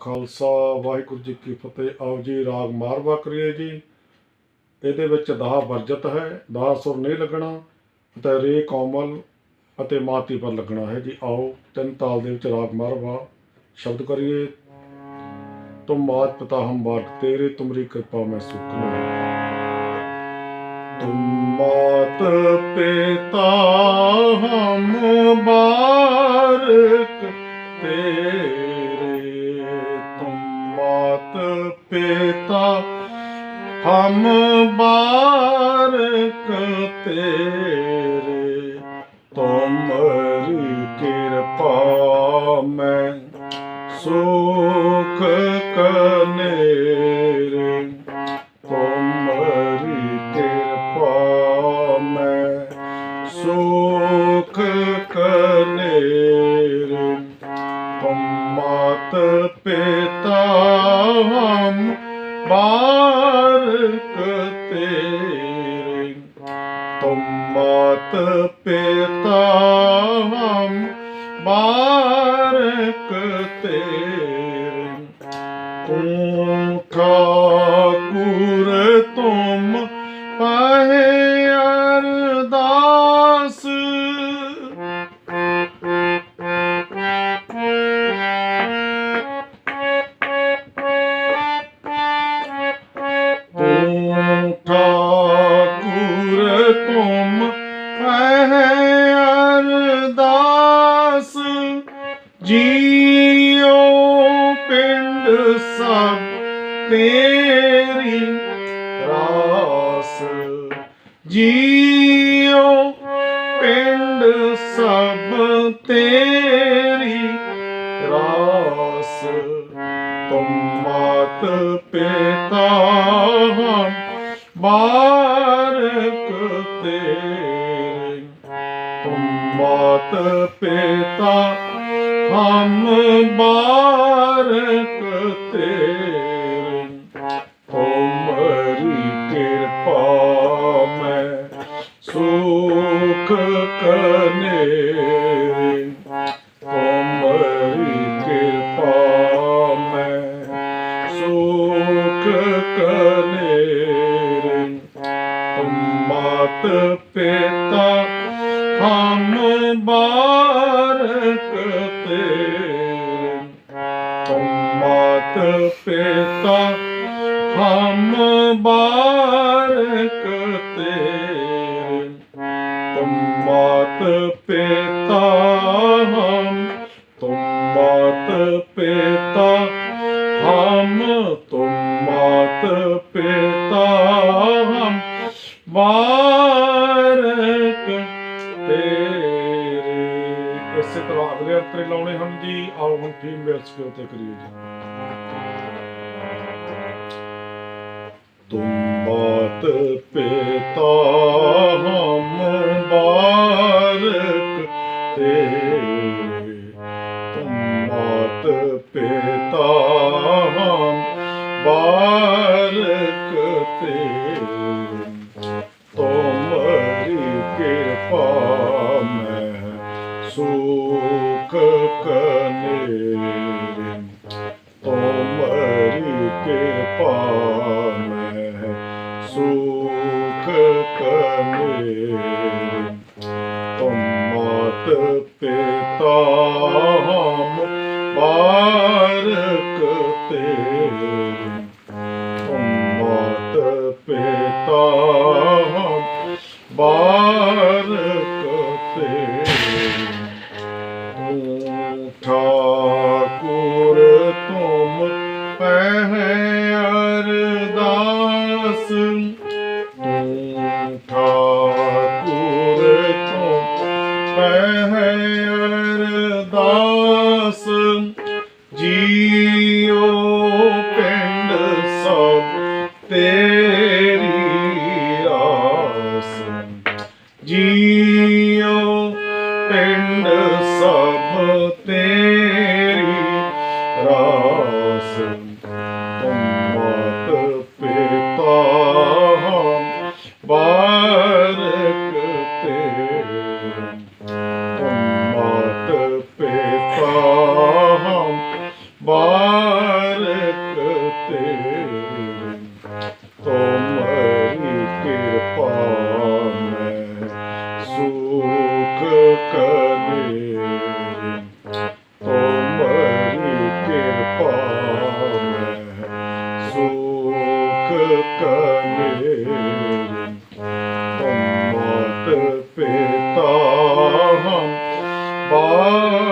ਖਾਲਸਾ ਵਾਹਿਗੁਰੂ ਜੀ ਕੀ ਫਤਿਹ ਆਓ ਜੀ ਰਾਗ ਮਾਰਵਾ ਕਰੀਏ ਜੀ ਇਹਦੇ ਵਿੱਚ ਦਾਹ ਵਰਜਤ ਹੈ ਦਾਹ ਸੁਰ ਨਹੀਂ ਲੱਗਣਾ ਤੇ ਰੇ ਕੋਮਲ ਅਤੇ ਮਾਤੀ ਪਰ ਲੱਗਣਾ ਹੈ ਜੀ ਆਓ ਤਿੰਨ ਤਾਲ ਦੇ ਵਿੱਚ ਰਾਗ ਮਾਰਵਾ ਸ਼ਬਦ ਕਰੀਏ ਤੁਮ ਮਾਤ ਪਿਤਾ ਹਮ ਬਾਟ ਤੇਰੇ ਤੁਮਰੀ ਕਿਰਪਾ ਮੈਂ ਸੁਖ ਨੂੰ तुम मात पिता हम बारक ਕੀਤਾ ਹਮ ਬਾਰ ਤੇਰੇ ਤੁਮਰੀ ਕਿਰਪਾ ਮੈਂ। ਸੁਖ ਕਨੇਰੇ ਤੁਮਰੀ ਕਿਰਪਾ ਮੈਂ। ਸੁਖ ਕਨੇਰੇ ਤੁਮਾਤ ਪਿਤਾ ਹਮ ਬਾਰਕ ਤੇਰੇ। ਤੁਮ ਮਾਤ ਪਿਤਾ ਹਮ ਬਾਰਕ ਤੇਰੇ। ਤੂੰ ਅਰਦਾਸ ਜੀਓ ਪਿੰਡ ਸਭ ਤੇਰੀ ਰਾਸ। ਜੀਓ ਪਿੰਡ ਸਭ ਤੇਰੀ ਰਾਸ। ਤੁਮ ਮਾਤ ਪਿਤਾ ਹਮ ਬਾਰਕ ਮਾਤ ਪਿਤਾ, ਹਮ ਬਾਰਕ ਤੇਰੇ। ਤੁਮਰੀ ਕਿਰਪਾ ਮੈਂ ਸੁਖ ਕਨੇਰੇ ਤੁਮਰੀ ਕਿਰਪਾ ਮੈਂ ਸੁਖ ਕਨੇਰੇ ਤੁਮ ਮਾਤ ਪਿਤਾ ਹਮ ਬਾਰਕ ਤੇਰੇ ਤੁਮ ਮਾਤ ਪਿਤਾ ਹਮ ਬਾਰਕ ਤੇਰੇ ਇਸੇ ਅਗਲੇ ਅੰਤਰੇ ਲਾਉਣੇ ਹਨ ਜੀ। ਆਓ ਹੁਣ ਫੀਮੇਲ ਸਕੇਲ ਤੇ ਕਰੀਏ ਜੀ। ਤੁਮ ਬਾਤ ਪਿਤਾ ਹਮ ਬਾਰਕ ਤੇਰੇ। ਤੁਮ ਬਾਤ ਪਿਤਾ ਹਮ ਬਾਰਕ ਤੇਰੇ। ਤੁਮਰੀ ਕਿਰਪਾ ਸੁਖ ਕਨੇਰੇ ਤੁਮਰੀ ਕਿਰਪਾ ਮੈਂ ਸੁਖ ਕਨੇਰੇ ਤੁਮ ਮਾਤ ਪਿਤਾ ਹਮ ਬਾਰਕ ਤੇਰੇ ਤੁਮ ਮਾਤ ਪਿਤਾ ਹਮ ਬਾਰਕ ਤੇਰੇ ਪਿੰਡ ਸਭ ਤੇਰੀ ਰਾਸ ਜੀਓ ਪਿੰਡ ਸਭ ਤੇਰੀ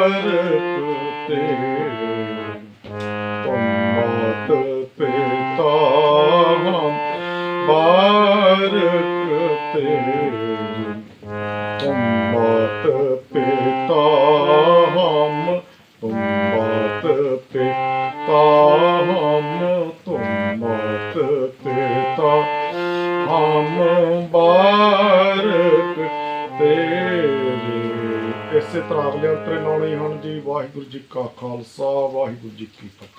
ਬਾਰਕ ਤੇਰੇ ਤੁਮਤ ਪਿਤਾ ਹਮ ਬਾਰਕ ਤੇਰੇ ਤੁਮਤ ਪਿਤਾ ਹਮ ਤੁਮਤ ਪਿਤਾ ਹਮ ਇਸੇ ਤਰ੍ਹਾਂ ਅਗਲੇ ਅੰਤਰੇ ਲਾਉਣੇ ਹਨ ਜੀ ਵਾਹਿਗੁਰੂ ਜੀ ਕਾ ਖਾਲਸਾ, ਵਾਹਿਗੁਰੂ ਜੀ ਕੀ ਫਤਿਹ।